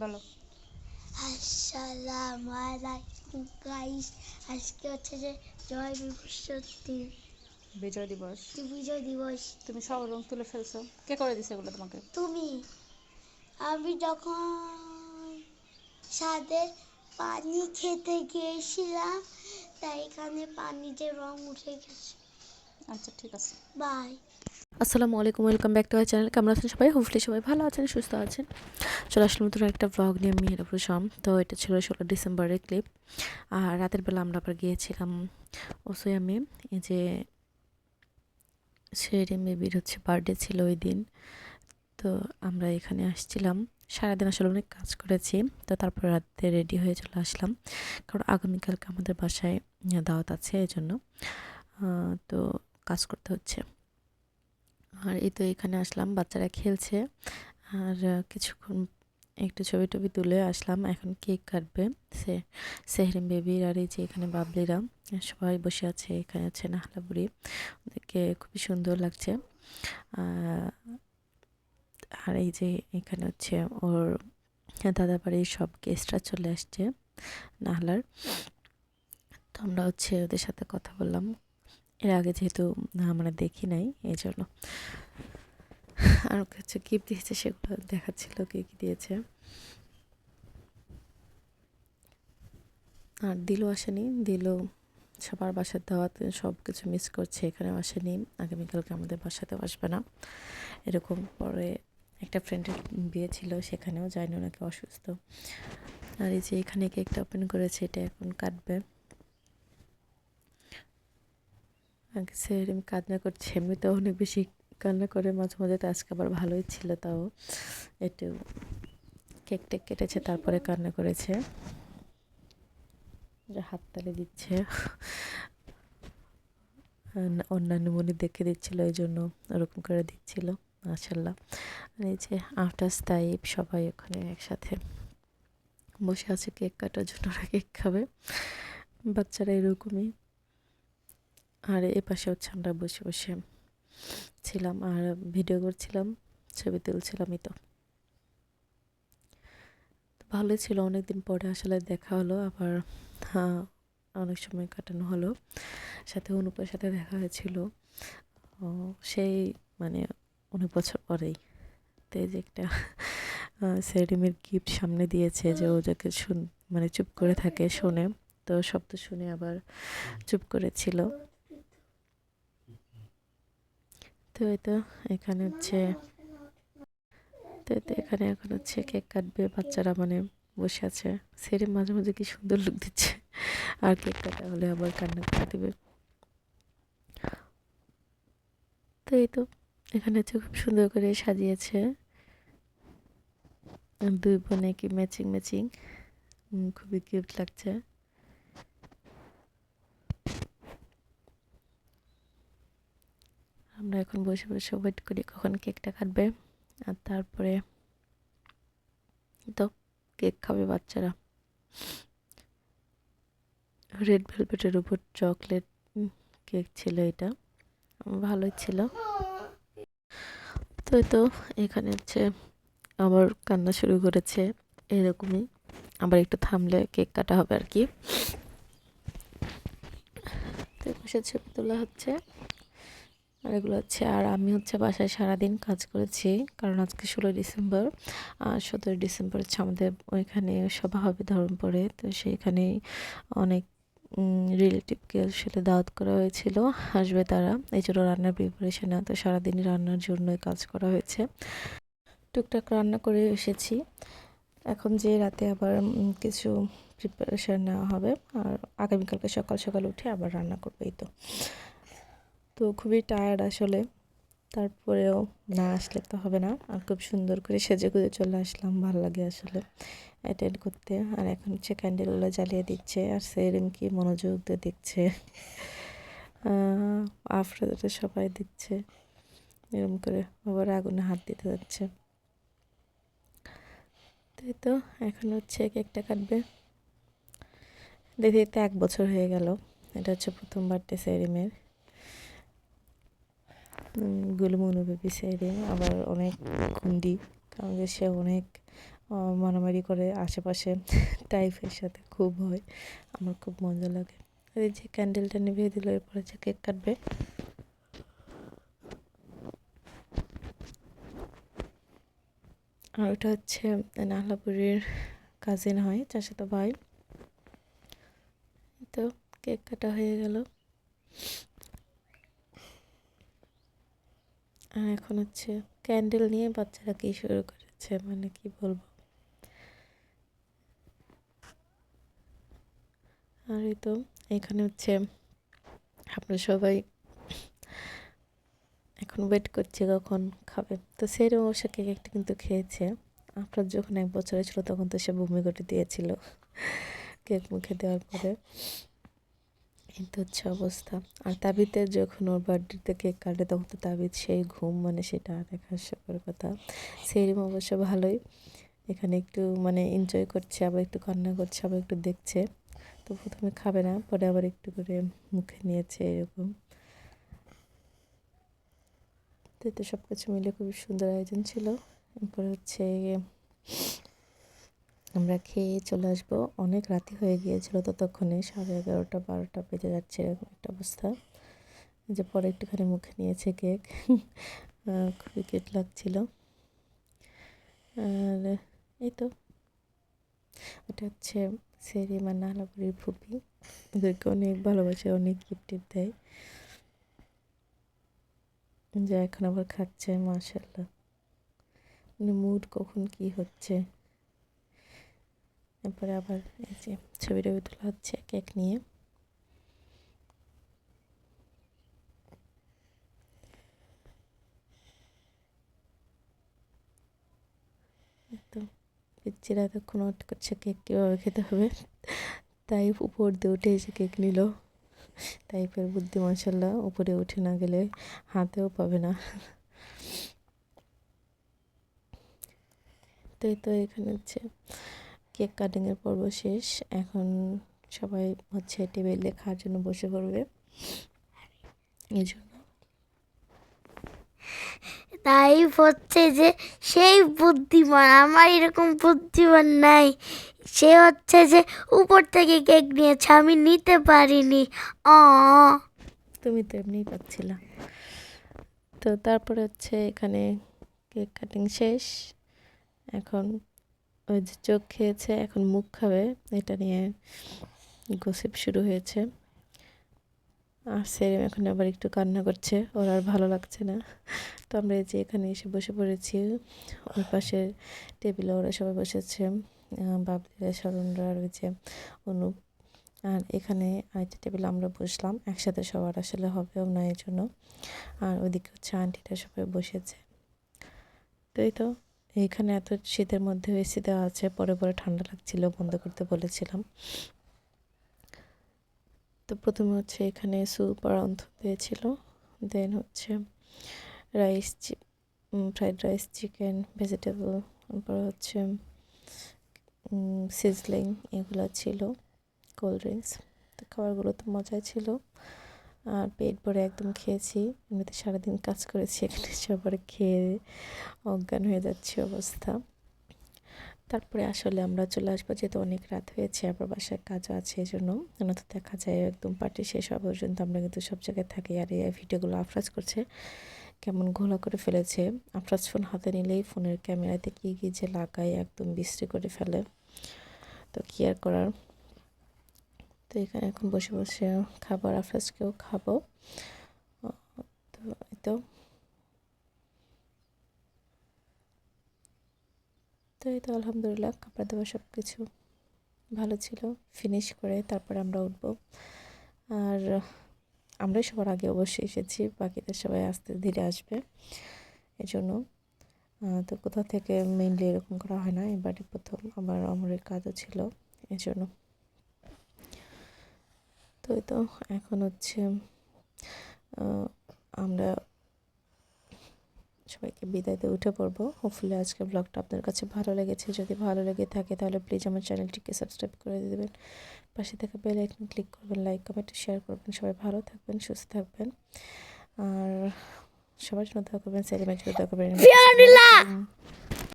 বলো আসসালামু আলাইকুম গাইস আজকে হচ্ছে যে জয় বিশ্বতী বিজয় দিবস বিজয় দিবস তুমি সব রং তুলে ফেলছো। কে করে দিছে এগুলো তোমাকে? তুমি। আমি যখন সাথে পানি খেতে গিয়েছিলাম তাই এখানে পানি যে রং উঠে গেছে। আচ্ছা ঠিক আছে। বাই আসসালামু আলাইকুম, welcome back to I channel. কেমন আছেন সবাই? হোপফুলি সবাই ভালো আছেন, সুস্থ আছেন। চলে আসলাম নতুন একটা ব্লগ নিয়ে আমি হিরাপুরসম তো এটা ছিল ষোলো ডিসেম্বরের ক্লিপ আর রাতের বেলা আমরা আবার গিয়েছিলাম ওসয়ামে। এই যে শেরে মেবির হচ্ছে বার্থডে ছিল ওই দিন। তো আমরা এখানে আসছিলাম। সারাদিন আসলে অনেক কাজ করেছি। তো তারপর রাতে রেডি হয়ে চলে আসলাম। কারণ আগামীকালকে আমাদের বাসায় দাওয়াত আছে এই জন্য তো কাজ করতে হচ্ছে। আর এই তো এখানে আসলাম, বাচ্চারা খেলছে। আর কিছুক্ষণ একটু ছবি টবি তুলে আসলাম, এখন কেক কাটবে সে সেহরিম বেবির আর এই যে এখানে বাবলিরা, সবাই বসে আছে, এখানে আছে নাহলা বুড়ি। ওদেরকে খুবই সুন্দর লাগছে। আর এই যে এখানে হচ্ছে ওর দাদা বাড়ির সব গেস্টরা চলে আসছে, নাহলার। তো আমরা হচ্ছে ওদের সাথে কথা বললাম। এর আগে যেহেতু মানে দেখি নাই এই জন্য আর কিছু গিফট দিয়েছে, সেগুলো দেখাচ্ছিল কে কি দিয়েছে। আর দিলও আসেনি, দিলও সবার বাসার দাওয়াতে সব কিছু মিস করছে, এখানেও আসেনি। আগামীকালকে আমাদের বাসাতেও আসবে না। এরকম পরে একটা ফ্রেন্ডের বিয়ে ছিল, সেখানেও যায়নি ওনাকে অসুস্থ। আর এই যে এখানে কেকটা ওপেন করেছে, এটা এখন কাটবে। আগে সেরকম কান্না করছে। এমনিতেও অনেক বেশি কান্না করে মাঝে মাঝে, তো আজকে আবার ভালোই ছিল তাও। একটু কেক টেক কেটেছে, তারপরে কান্না করেছে। হাততালি দিচ্ছে। অন্যান্য মনে দেখে দিচ্ছিল, এই জন্য ওরকম করে দিচ্ছিল মাশাল্লাহ এই যে আফটার তাইব সবাই ওখানে একসাথে বসে আছে, কেক কাটার জন্য ওরা কেক খাবে। বাচ্চারা এরকমই। আর এ পাশে হচ্ছে আমরা বসে বসে ছিলাম আর ভিডিও করছিলাম, ছবি তুলছিলামই তো। ভালোই ছিল অনেক দিন পরে আসলে দেখা হলো, আবার হ্যাঁ অনেক সময় কাটানো হলো। সাথে অনুপের সাথে দেখা হয়েছিল। সেই মানে অনেক বছর পরেই। তো যে একটা সেরিমের গিফট সামনে দিয়েছে যে ও যাকে শুন মানে চুপ করে থাকে শোনে। তো শব্দ শুনে আবার চুপ করেছিল। তো এই তো, এখানে হচ্ছে তো এখানে এখন হচ্ছে কেক কাটবে বাচ্চারা মানে বসে আছে। সেরে মাঝে মাঝে কি সুন্দর লুক দিচ্ছে। আর কেক কাটা হলে আবার কান্না করে দেবে। তো এই তো, এখানে হচ্ছে খুব সুন্দর করে সাজিয়েছে। দুই বোনে কি ম্যাচিং ম্যাচিং খুবই কিউট লাগছে। আমরা এখন বসে বসে ওয়েট করি কখন কেকটা কাটবে। আর তারপরে তো কেক খাবে বাচ্চারা। রেড ভেলভেটের উপর চকলেট কেক ছিল এটা। ভালোই ছিল। তো তো, এখানে হচ্ছে আবার কান্না শুরু করেছে এরকমই। আবার একটু থামলে কেক কাটা হবে আর কি। তো ছবি তোলা হচ্ছে। আর এগুলো হচ্ছে, আর আমি হচ্ছে বাসায় সারাদিন কাজ করেছি, কারণ আজকে ষোলোই ডিসেম্বর, আর সতেরো ডিসেম্বর হচ্ছে আমাদের ওইখানে সভা হবে ধরমপুরে, তো সেইখানেই অনেক রিলেটিভকে সাথে দাওয়াত করা হয়েছিল, আসবে তারা। এই জন্য রান্নার প্রিপারেশন তো সারাদিনই রান্নার জন্যই কাজ করা হয়েছে। টুকটাক রান্না করে এসেছি। এখন যে রাতে আবার কিছু প্রিপারেশন নেওয়া হবে, আর আগামীকালকে সকাল সকাল উঠে আবার রান্না করব, এই তো। তো খুবই টায়ার্ড আসলে। তারপরেও না আসলে তো হবে না। আর খুব সুন্দর করে সেজে গুজে চলে আসলাম, ভালো লাগে আসলে অ্যাটেন্ড করতে। আর এখন হচ্ছে ক্যান্ডেলগুলো জ্বালিয়ে দিচ্ছে আর সেরিম কি মনোযোগ দিয়ে দেখছে। আফরাদাটা সবাই দিচ্ছে। এরম করে আবার আগুনে হাত দিতে যাচ্ছে। তাই তো, এখন হচ্ছে কেকটা কাটবে। দেখতে দেখতে এক বছর হয়ে গেল। এটা হচ্ছে প্রথম বার্থডে সেরিমের। গুলমুনু বেবি সাইডে আবার অনেক খুন্ডি কারণ সে অনেক মারামারি করে আশেপাশে টাইফের সাথে খুব হয়। আমার খুব মজা লাগে। এই যে ক্যান্ডেলটা নিভিয়ে দিল, এরপরে যে কেক কাটবে। আর ওটা হচ্ছে নাহলাপুরের কাজিন হয় চাচাতো ভাই। তো কেক কাটা হয়ে গেল আর এখন হচ্ছে ক্যান্ডেল নিয়ে বাচ্চারা কি শুরু করেছে? মানে কি বলব? আর এই তো, এখানে হচ্ছে আমরা সবাই এখন ওয়েট করছি কখন খাবে। তো সেরকম অবশ্য কেক একটা কিন্তু খেয়েছে। আপনার যখন এক বছরে ছিল তখন তো সে বমি করে দিয়েছিল। কেক মুখে দেওয়ার পরে। এই তো হচ্ছে অবস্থা। আর তাবিতে যখন ওর বার্থডেতে কেক কাটে, তখন তো তাবিদ সেই ঘুম মানে সেটা আর এক হাস্যকর কথা। সেরকম অবশ্য ভালোই। এখানে একটু মানে এনজয় করছে, আবার একটু কান্না করছে, আবার একটু দেখছে। তো প্রথমে খাবে না, পরে আবার একটু করে মুখে নিয়েছে এরকম। তো এই তো সব কিছু মিলে খুবই সুন্দর আয়োজন ছিল। এরপরে হচ্ছে আমরা খেয়ে চলে আসব। অনেক রাতি হয়ে গিয়েছিল ততক্ষণে, সাড়ে এগারোটা, বারোটা বেজে যাচ্ছে এরকম একটা অবস্থা। যে পরে একটুখানি মুখে নিয়েছে কেক। খুবই কেট লাগছিল। আর এই তো। এটা হচ্ছে সেরিমা নাহলাপুরির ফুপি। ওদেরকে অনেক ভালোবাসে, অনেক গিফট দেয়। যা এখন আবার খাচ্ছে মাশাল্লাহ মানে মুড কখন কি হচ্ছে। তারপরে আবার এই যে ছবি টবি তোলা হচ্ছে কেক নিয়ে। তো পিচ্ছিরা এতক্ষণ ওয়েট করছে কেক কীভাবে খেতে হবে? তাই উপর দিয়ে উঠে এসে কেক নিল। টাইপের বুদ্ধি মাসাল্লাহ উপরে উঠে না গেলে হাতেও পাবে না। তো তো এখানে হচ্ছে কেক কাটিংয়ের পর্ব শেষ। এখন সবাই হচ্ছে টেবিলে খাওয়ার জন্য বসে পড়বে। এই জন্য। তাই হচ্ছে যে সেই বুদ্ধিমান আমার এরকম বুদ্ধিমান নাই। সে হচ্ছে যে উপর থেকে কেক নিয়েছে আমি নিতে পারিনি। অ। তুমি তো এমনিই পাচ্ছিলা। তো তারপরে হচ্ছে এখানে কেক কাটিং শেষ। এখন ওই যে চোখ খেয়েছে, এখন মুখ খাবে। এটা নিয়ে গসিপ শুরু হয়েছে। আর সেরিম এখন আবার একটু কান্না করছে, ওর আর ভালো লাগছে না। তো আমরা এই যে এখানে এসে বসে পড়েছি, ওর পাশের টেবিলে ওরা সবাই বসেছে বাবলিরা স্মরণরা আর ওই যে অনুপ। আর এখানে আরেকটা টেবিলে আমরা বসলাম, একসাথে সবার আসলে হবেও না এই জন্য আর ওদিকে হচ্ছে আন্টিটা সবাই বসেছে। তো এই তো। এইখানে এত শীতের মধ্যে এসি দেওয়া আছে, পরে পরে ঠান্ডা লাগছিল, বন্ধ করতে বলেছিলাম। তো প্রথমে হচ্ছে এখানে স্যুপ আর অন্থ দিয়েছিল, দেন হচ্ছে rice fried rice, chicken, vegetable, তারপর হচ্ছে সিজলিং এগুলো ছিল, কোল্ড ড্রিঙ্কস। তো খাবারগুলো তো মজাই ছিল। আর পেট ভরে একদম খেয়েছি। এমনিতে সারাদিন কাজ করেছি, এখানে সবার খেয়ে অজ্ঞান হয়ে যাচ্ছে অবস্থা। তারপরে আসলে আমরা চলে আসব, যেহেতু অনেক রাত হয়েছে, আবার বাসায় কাজও আছে এই জন্য তো দেখা যায়, একদম পার্টি শেষ হওয়া পর্যন্ত আমরা কিন্তু সব জায়গায় থাকি। আর এই ভিডিওগুলো আফরাজ করছে, কেমন ঘোলা করে ফেলেছে। আফরাজ ফোন হাতে নিলেই ফোনের ক্যামেরাতে কী কী যে লাগায়, একদম বিশ্রী করে ফেলে। তো কি আর করার? এখানে এখন বসে বসে খাবার আফরাজকেও খাব। তো তো তো এই তো আলহামদুলিল্লাহ কাপড় দেওয়া সব কিছু ভালো ছিল। ফিনিশ করে তারপরে আমরা উঠব। আর আমরাই সবার আগে অবশ্যই এসেছি, বাকিদের সবাই আস্তে ধীরে আসবে এজন্য। তো কোথাও থেকে মেইনলি এরকম করা হয় না এবারে প্রথম আমার অমরের কাজও ছিল এজন্য। তো তো এখন হচ্ছে আমরা সবাইকে বিদায় দিয়ে উঠে পড়ব। হোপফুলি আজকের ব্লগটা আপনার কাছে ভালো লেগেছে। যদি ভালো লেগে থাকে তাহলে প্লিজ আমার চ্যানেলটিকে সাবস্ক্রাইব করে দেবেন। পাশে থাকা বেল আইকন ক্লিক করবেন লাইক কমেন্ট শেয়ার করবেন। সবাই ভালো থাকবেন সুস্থ থাকবেন। আর সবার জন্য দোয়া করবেন সেলিমের জন্য দোয়া করবেন।